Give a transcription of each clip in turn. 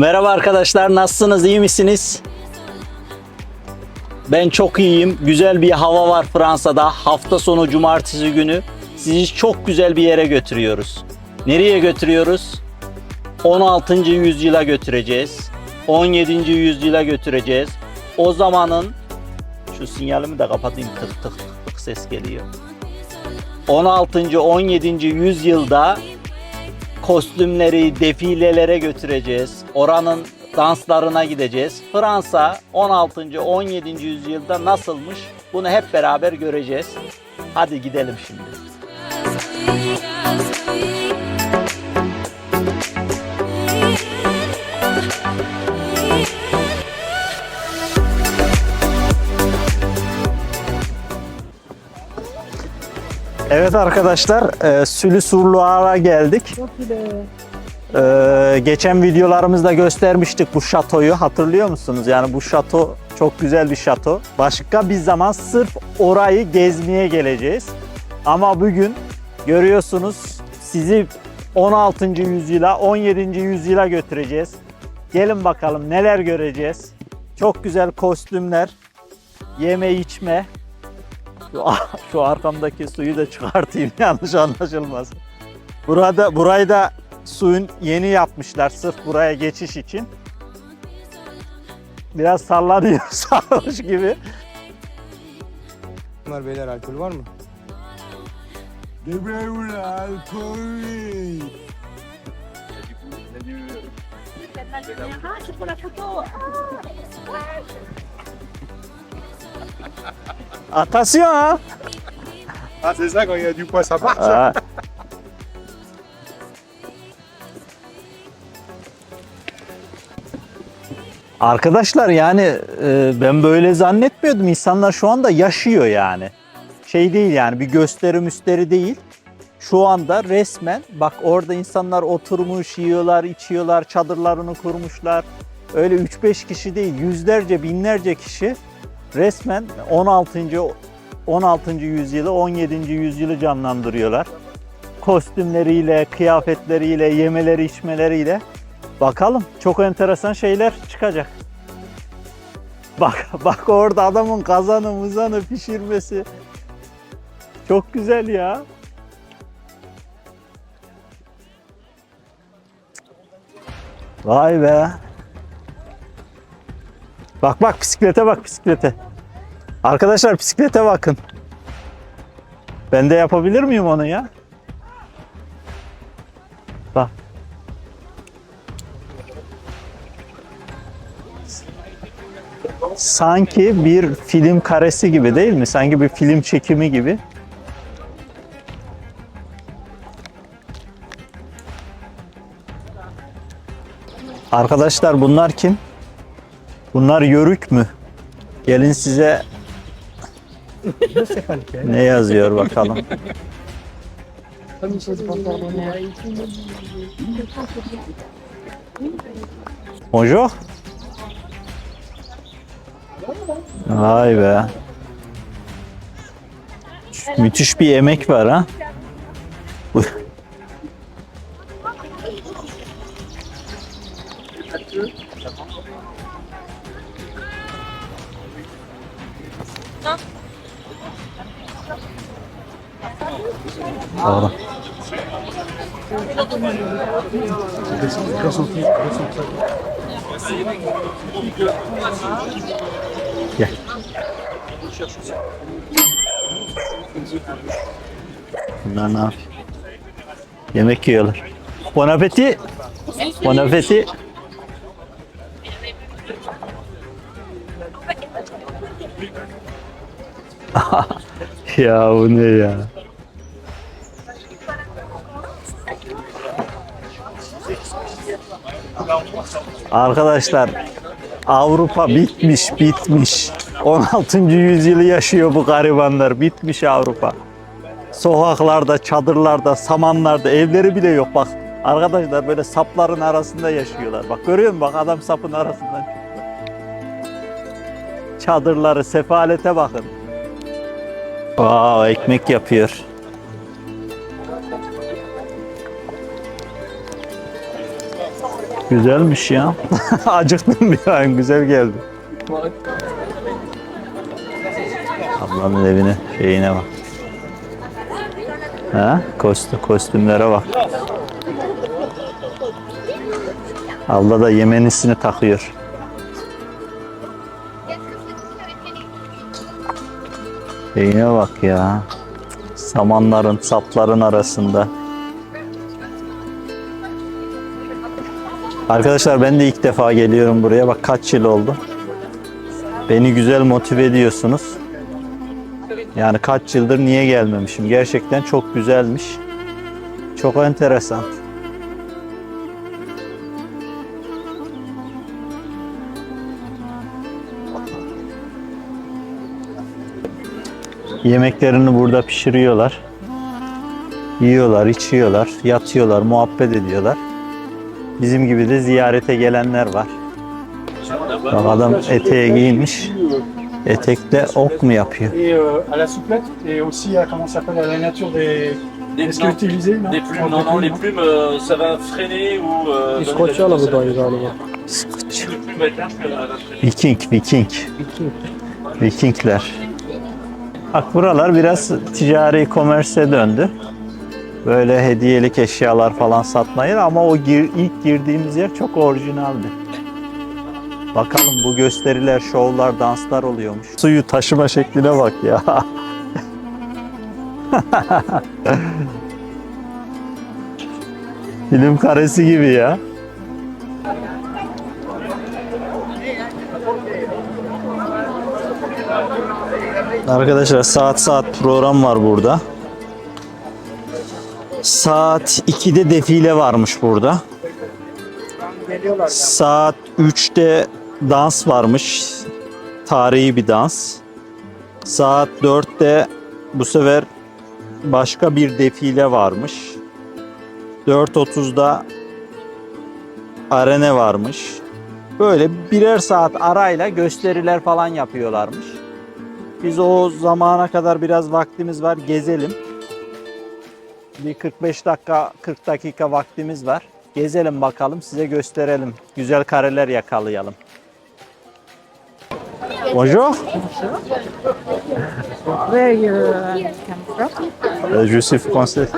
Merhaba arkadaşlar, nasılsınız? iyi misiniz? Ben çok iyiyim. Güzel bir hava var Fransa'da. Hafta sonu cumartesi günü sizi çok güzel bir yere götürüyoruz. Nereye götürüyoruz? 16. yüzyıla götüreceğiz. 17. yüzyıla götüreceğiz. O zamanın şu sinyalimi de kapatayım tık tık tık ses geliyor. 16. 17. yüzyılda kostümleri, defilelere götüreceğiz. Oranın danslarına gideceğiz. Fransa 16. 17. yüzyılda nasılmış? Bunu hep beraber göreceğiz. Hadi gidelim şimdi. Evet arkadaşlar, e, Sülü Surluğa'a geldik. Ee, geçen videolarımızda göstermiştik bu şatoyu hatırlıyor musunuz? Yani bu şato çok güzel bir şato. Başka bir zaman sırf orayı gezmeye geleceğiz. Ama bugün görüyorsunuz sizi 16. yüzyıla 17. yüzyıla götüreceğiz. Gelin bakalım neler göreceğiz. Çok güzel kostümler, yeme içme. Şu, şu arkamdaki suyu da çıkartayım yanlış anlaşılmasın. Burada burayı da suyun yeni yapmışlar sırf buraya geçiş için. Biraz sallanıyor sarhoş gibi. Bunlar beyler alkol var mı? C'est pour la photo. Attention ha. Ah, c'est ça, quand il y a du poids, ça marche. Ha. Arkadaşlar yani e, ben böyle zannetmiyordum. İnsanlar şu anda yaşıyor yani. Şey değil yani bir gösteri müsteri değil. Şu anda resmen bak orada insanlar oturmuş, yiyorlar, içiyorlar, çadırlarını kurmuşlar. Öyle 3-5 kişi değil, yüzlerce, binlerce kişi resmen 16. 16. yüzyılı, 17. yüzyılı canlandırıyorlar. Kostümleriyle, kıyafetleriyle, yemeleri, içmeleriyle. Bakalım çok enteresan şeyler çıkacak. Bak bak orada adamın kazanı mızanı pişirmesi. Çok güzel ya. Vay be. Bak bak bisiklete bak bisiklete. Arkadaşlar bisiklete bakın. Ben de yapabilir miyim onu ya? Bak. Sanki bir film karesi gibi değil mi? Sanki bir film çekimi gibi. Arkadaşlar bunlar kim? Bunlar yörük mü? Gelin size ne yazıyor bakalım. Bonjour. Vay be. Müthiş bir emek var ha. Gel. Bunlar ne yapıyor? Yemek yiyorlar. Bon appétit. Bon appétit. ya? Arkadaşlar Avrupa bitmiş bitmiş. 16. yüzyılı yaşıyor bu garibanlar. Bitmiş Avrupa. Sokaklarda, çadırlarda, samanlarda evleri bile yok bak. Arkadaşlar böyle sapların arasında yaşıyorlar. Bak görüyor musun? Bak adam sapın arasından çıktı. Çadırları, sefalete bakın. Wow, ekmek yapıyor. Güzelmiş ya. Acıktım bir an güzel geldi. Ablamın evine şeyine bak. Ha? Kostüm, kostümlere bak. Abla da yemenisini takıyor. Şeyine bak ya. Samanların, sapların arasında. Arkadaşlar ben de ilk defa geliyorum buraya. Bak kaç yıl oldu. Beni güzel motive ediyorsunuz. Yani kaç yıldır niye gelmemişim? Gerçekten çok güzelmiş. Çok enteresan. Yemeklerini burada pişiriyorlar. Yiyorlar, içiyorlar, yatıyorlar, muhabbet ediyorlar. Bizim gibi de ziyarete gelenler var. Bak adam eteğe giymiş. Etekte ok mu yapıyor? Euh, à la souplette et aussi à comment ça s'appelle à la nature des, non, utilisé non des plumes, non, non, les plumes, euh, ça va freiner ou. Euh, là, elle va freiner. Viking, Viking. Vikingler. Bak buralar biraz ticari komerse döndü. Böyle hediyelik eşyalar falan satmayı ama o gir, ilk girdiğimiz yer çok orijinaldi. Bakalım bu gösteriler, şovlar, danslar oluyormuş. Suyu taşıma şekline bak ya. Film karesi gibi ya. Arkadaşlar saat saat program var burada. Saat 2'de defile varmış burada. Saat 3'te dans varmış. Tarihi bir dans. Saat 4'te bu sefer başka bir defile varmış. 4.30'da arene varmış. Böyle birer saat arayla gösteriler falan yapıyorlarmış. Biz o zamana kadar biraz vaktimiz var. Gezelim. Bir 45 dakika, 40 dakika vaktimiz var. Gezelim bakalım, size gösterelim. Güzel kareler yakalayalım. Bonjour. Where you come from? Euh, Je suis français.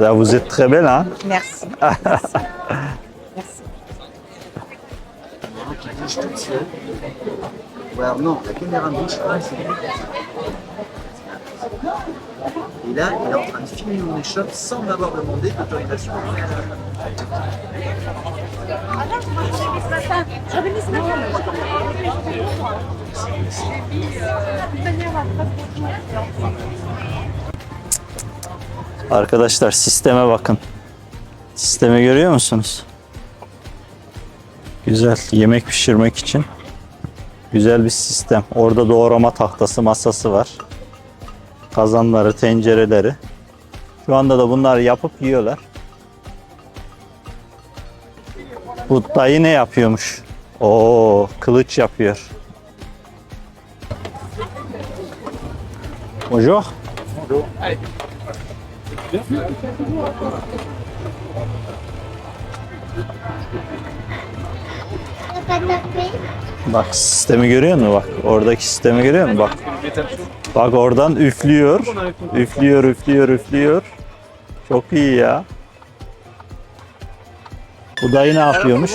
Là, vous êtes très belle, hein? Merci. Ouais, alors non, la caméra me bouge pas, c'est Et là, il est en train de filmer mon échoppe sans m'avoir demandé d'autorisation. Arkadaşlar sisteme bakın. Sistemi görüyor musunuz? Güzel yemek pişirmek için güzel bir sistem. Orada doğrama tahtası masası var. Kazanları, tencereleri. Şu anda da bunları yapıp yiyorlar. Bu dayı ne yapıyormuş? Oo, kılıç yapıyor. Bonjour. Bak sistemi görüyor musun? Bak oradaki sistemi görüyor musun? Bak. Bak oradan üflüyor. Üflüyor, üflüyor, üflüyor. Çok iyi ya. Bu dayı ne yapıyormuş?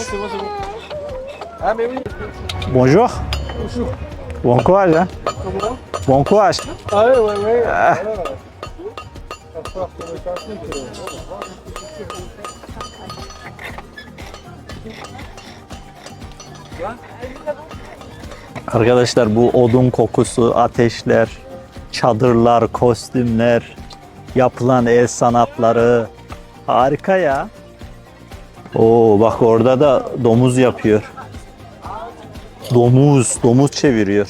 Bonjour. Bon courage. Hein? Bon courage. Ah Arkadaşlar bu odun kokusu, ateşler, çadırlar, kostümler, yapılan el sanatları harika ya. Oo bak orada da domuz yapıyor. Domuz, domuz çeviriyor.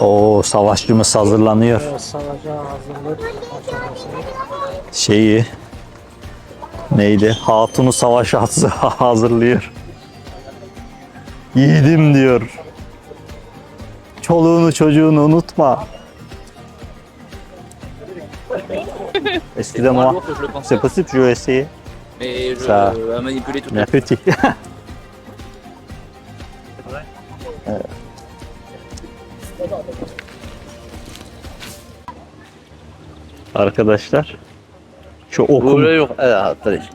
Oo savaşçımız hazırlanıyor. Şeyi neydi? Hatunu savaşa hazırlıyor. Yiğidim diyor. Çoluğunu çocuğunu unutma. Excusez-moi. C'est possible, je vais essayer. Mais je Ça- à manipuler Mais la petit. Arkadaşlar şu okum yok. attendez.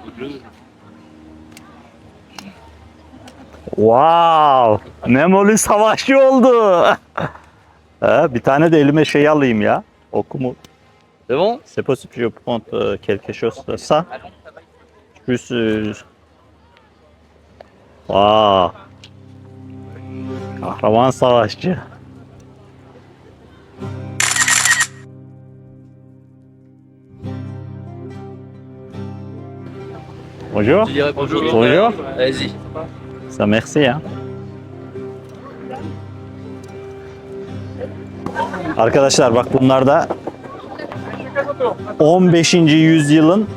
Wow! Memoli savaşçı oldu. ha, bir tane de elime şey alayım ya. Okumu. C'est bon C'est possible je prends quelque chose de ça. Juste. Wow. Kahraman savaşçı. Bonjour. Je bonjour. Bonjour. Vas-y. Ça merci hein. Arkadaşlar bak bunlar da 15. yüzyılın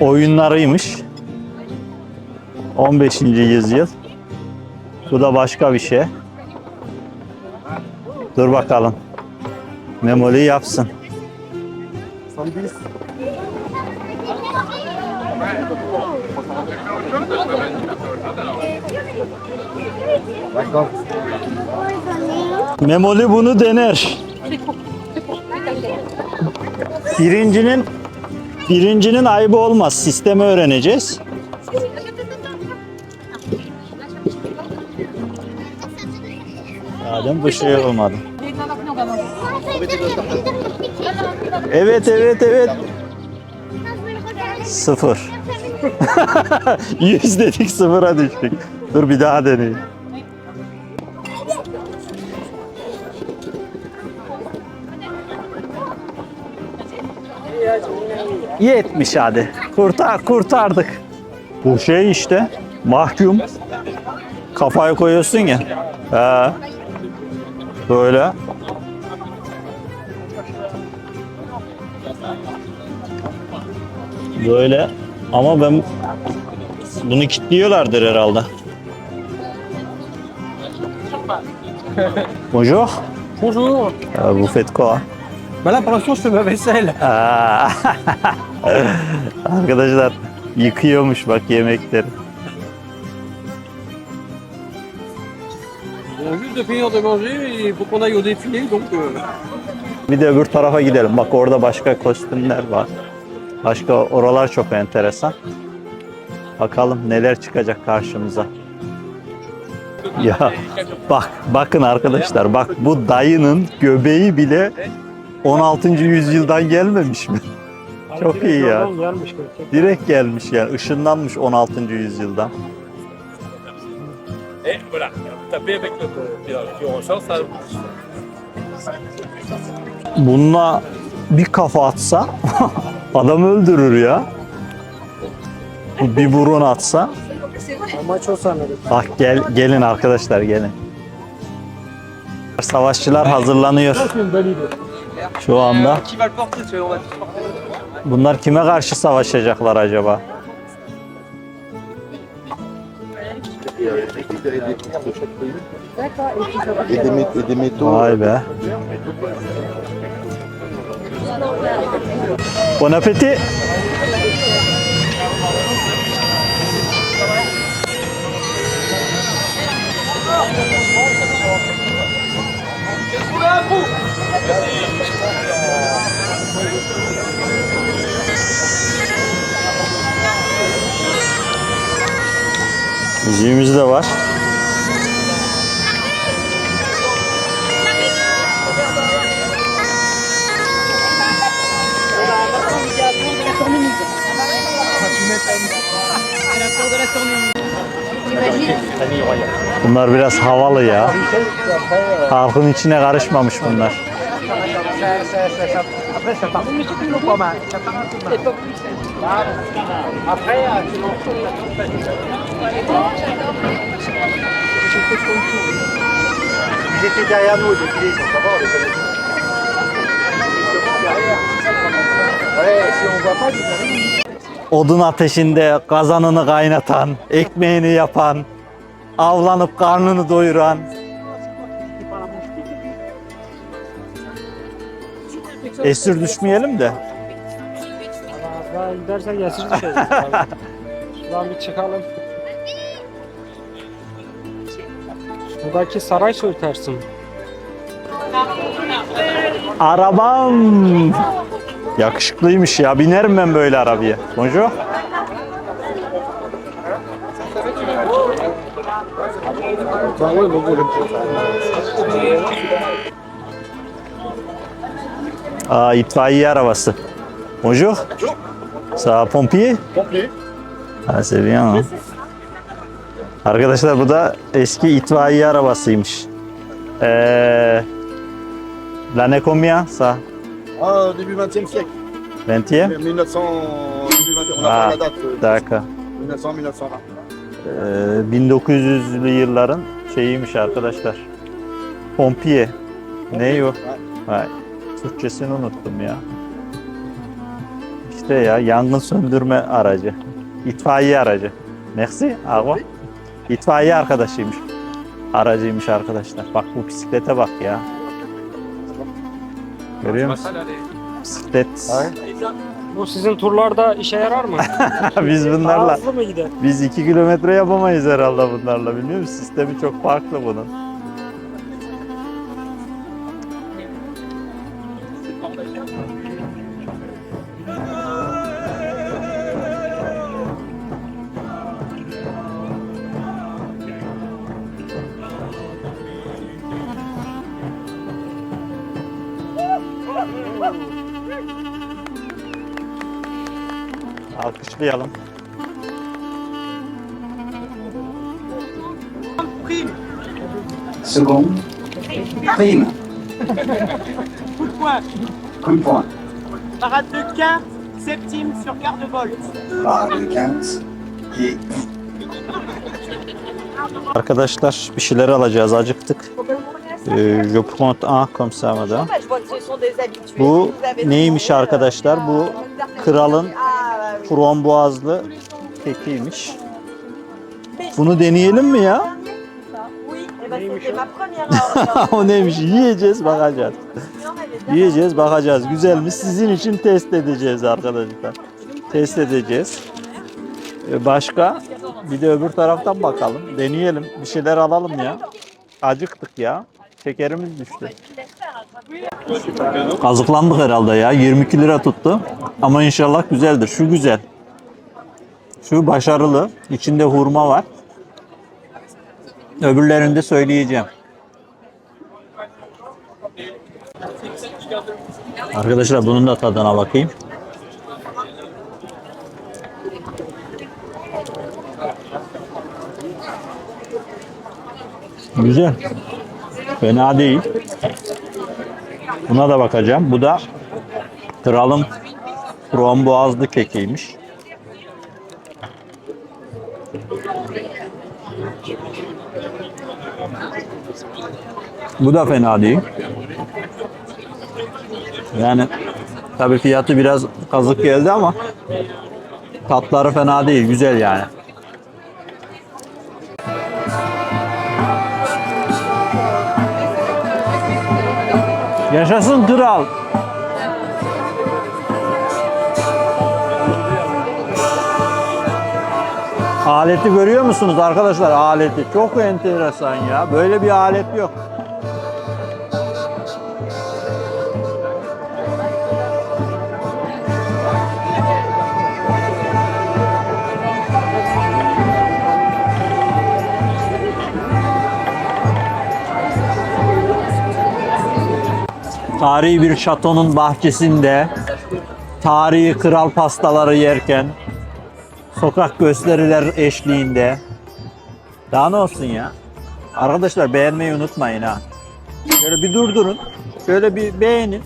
oyunlarıymış. 15. yüzyıl. Bu da başka bir şey. Dur bakalım. Memoli yapsın. Memoli bunu dener. Birincinin birincinin ayıbı olmaz. Sistemi öğreneceğiz. Adem bu şey olmadı. Evet evet evet. Sıfır. Yüz dedik sıfıra düştük. Dur bir daha deneyeyim. 70 hadi. Kurtar, kurtardık. Bu şey işte mahkum. Kafayı koyuyorsun ya. He. Böyle. Böyle. Ama ben bunu kilitliyorlardır herhalde. Bonjour. Bonjour. Euh, vous faites quoi? Je fais ma vaisselle. Aa. Arkadaşlar yıkıyormuş bak yemekleri. Juste de finir de manger il faut qu'on aille au défilé, donc... euh, Bir de öbür tarafa gidelim. Bak orada başka kostümler var. Başka oralar çok enteresan. Bakalım neler çıkacak karşımıza. Ya bak bakın arkadaşlar bak bu dayının göbeği bile 16. yüzyıldan gelmemiş mi? Çok iyi ya. gelmiş. Direkt gelmiş yani ışınlanmış 16. yüzyıldan. Et voilà, tapez avec le on ressort ça. Bununla bir kafa atsa adam öldürür ya. Bir burun atsa. Amaç o sanırım. Bak gel gelin arkadaşlar gelin. Savaşçılar hazırlanıyor şu anda. Va Bunlar kime karşı savaşacaklar acaba? Vay be. Bon appétit. Müziğimiz de var. Bunlar biraz havalı ya. Halkın içine karışmamış bunlar. Après, ça part pas mal. Ça part un peu mal. Après, euh, tu m'en fous, Ils étaient derrière nous au défilé, ils sont pas morts, pas. Odun ateşinde kazanını kaynatan, ekmeğini yapan, avlanıp karnını doyuran. Esir düşmeyelim de. Gidersen yasır düşeriz. Şuradan bir çıkalım. Buradaki saray soytarsın. Arabam. Yakışıklıymış ya. Binerim ben böyle arabaya. Bonjour. Aa itfaiye arabası. Bonjour. Ça va, pompier? Pompier. Ha, c'est bien. ha. Arkadaşlar bu da eski itfaiye arabasıymış. Ee, L'année combien ça? Ah, début 20e siècle. 20e? 1900, début 20 on a Ah, la date. euh, D'accord. 1900, 1920. Ee, 1900'lü yılların şeyiymiş arkadaşlar. Pompiye. Ne o? Vay. Türkçesini unuttum ya. İşte ya yangın söndürme aracı. İtfaiye aracı. Merci. Avo. İtfaiye arkadaşıymış. Aracıymış arkadaşlar. Bak bu bisiklete bak ya. Görüyor musun? Bisiklet. Bu sizin turlarda işe yarar mı? Biz Daha bunlarla hızlı mı gider? Biz 2 kilometre yapamayız herhalde bunlarla biliyor musun? Sistemi çok farklı bunun. Alkışlayalım. Seconde. Prime. Coup de poing. Parade de quinte, septime sur quart de. Barre de 15. Pied. Arkadaşlar bir şeyler alacağız. Acıktık. Ee, je prends un comme ça madame. Bu neymiş arkadaşlar? Bu kralın frambuazlı kekiymiş. Bunu deneyelim mi ya? O neymiş? Yiyeceğiz, bakacağız. Yiyeceğiz, bakacağız. Güzel mi? Sizin için test edeceğiz arkadaşlar. Test edeceğiz. Ee, Başka? Bir de öbür taraftan bakalım. Deneyelim. Bir şeyler alalım ya. Acıktık ya. Şekerimiz düştü. Kazıklandık herhalde ya. 22 lira tuttu. Ama inşallah güzeldir. Şu güzel. Şu başarılı. İçinde hurma var. Öbürlerini de söyleyeceğim. Arkadaşlar bunun da tadına bakayım. Güzel. Fena değil. Buna da bakacağım. Bu da kralın frambuazlı kekiymiş. Bu da fena değil. Yani tabii fiyatı biraz kazık geldi ama tatları fena değil. Güzel yani. Yaşasın kral. Aleti görüyor musunuz arkadaşlar? Aleti çok enteresan ya. Böyle bir alet yok. tarihi bir şatonun bahçesinde tarihi kral pastaları yerken sokak gösteriler eşliğinde daha ne olsun ya? Arkadaşlar beğenmeyi unutmayın ha. Şöyle bir durdurun. Şöyle bir beğenin.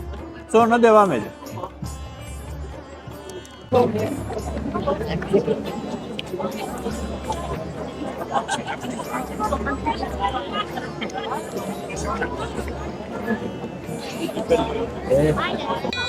Sonra devam edin. É.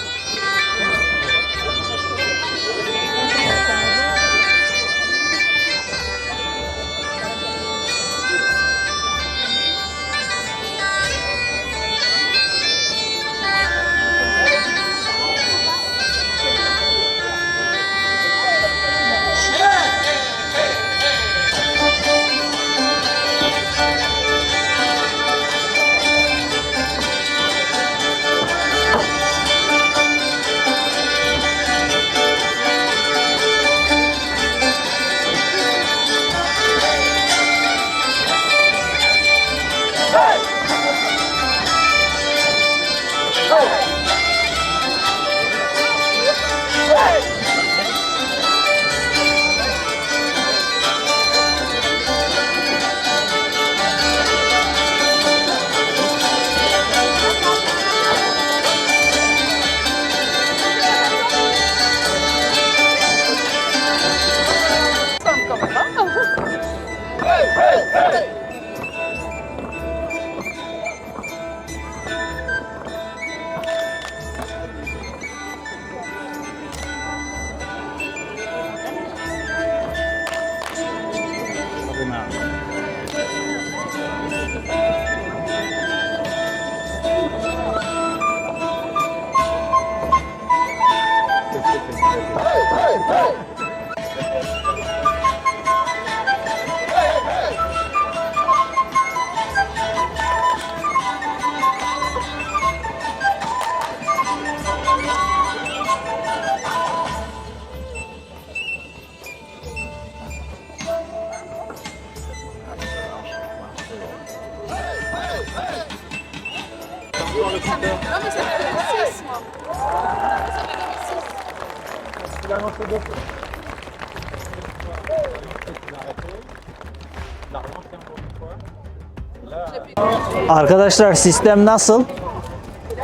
Arkadaşlar sistem nasıl?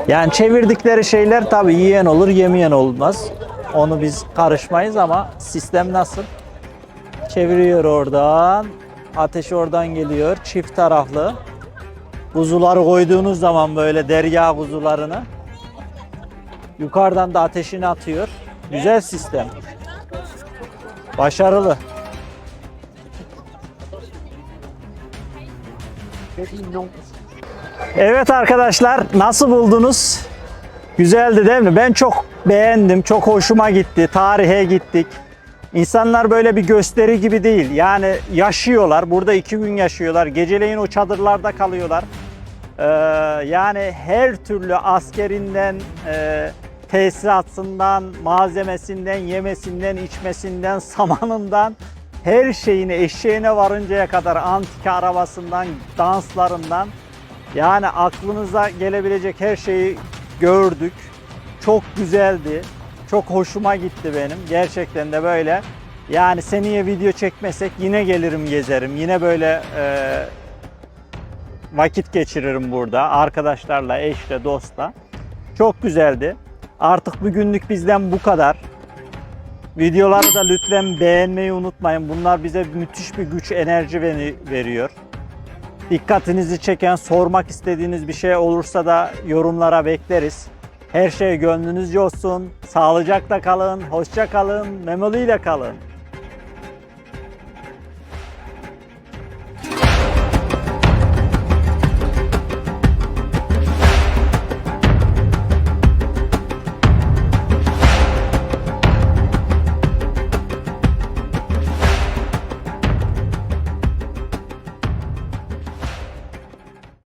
Yani çevirdikleri şeyler tabii yiyen olur, yemeyen olmaz. Onu biz karışmayız ama sistem nasıl? Çeviriyor oradan. Ateş oradan geliyor. Çift taraflı. Kuzuları koyduğunuz zaman böyle derya kuzularını yukarıdan da ateşini atıyor. Güzel sistem. Başarılı. Evet arkadaşlar nasıl buldunuz? Güzeldi değil mi? Ben çok beğendim. Çok hoşuma gitti. Tarihe gittik. İnsanlar böyle bir gösteri gibi değil. Yani yaşıyorlar. Burada iki gün yaşıyorlar. Geceleyin o çadırlarda kalıyorlar. Ee, yani her türlü askerinden, e, tesisatından, malzemesinden, yemesinden, içmesinden, samanından, her şeyini eşeğine varıncaya kadar antika arabasından, danslarından yani aklınıza gelebilecek her şeyi gördük. Çok güzeldi. Çok hoşuma gitti benim. Gerçekten de böyle. Yani seneye video çekmesek yine gelirim gezerim. Yine böyle e, vakit geçiririm burada. Arkadaşlarla, eşle, dostla. Çok güzeldi. Artık bugünlük bizden bu kadar. Videoları da lütfen beğenmeyi unutmayın. Bunlar bize müthiş bir güç, enerji veri- veriyor. Dikkatinizi çeken, sormak istediğiniz bir şey olursa da yorumlara bekleriz. Her şey gönlünüzce olsun. Sağlıcakla kalın, hoşça kalın, memoliyle kalın.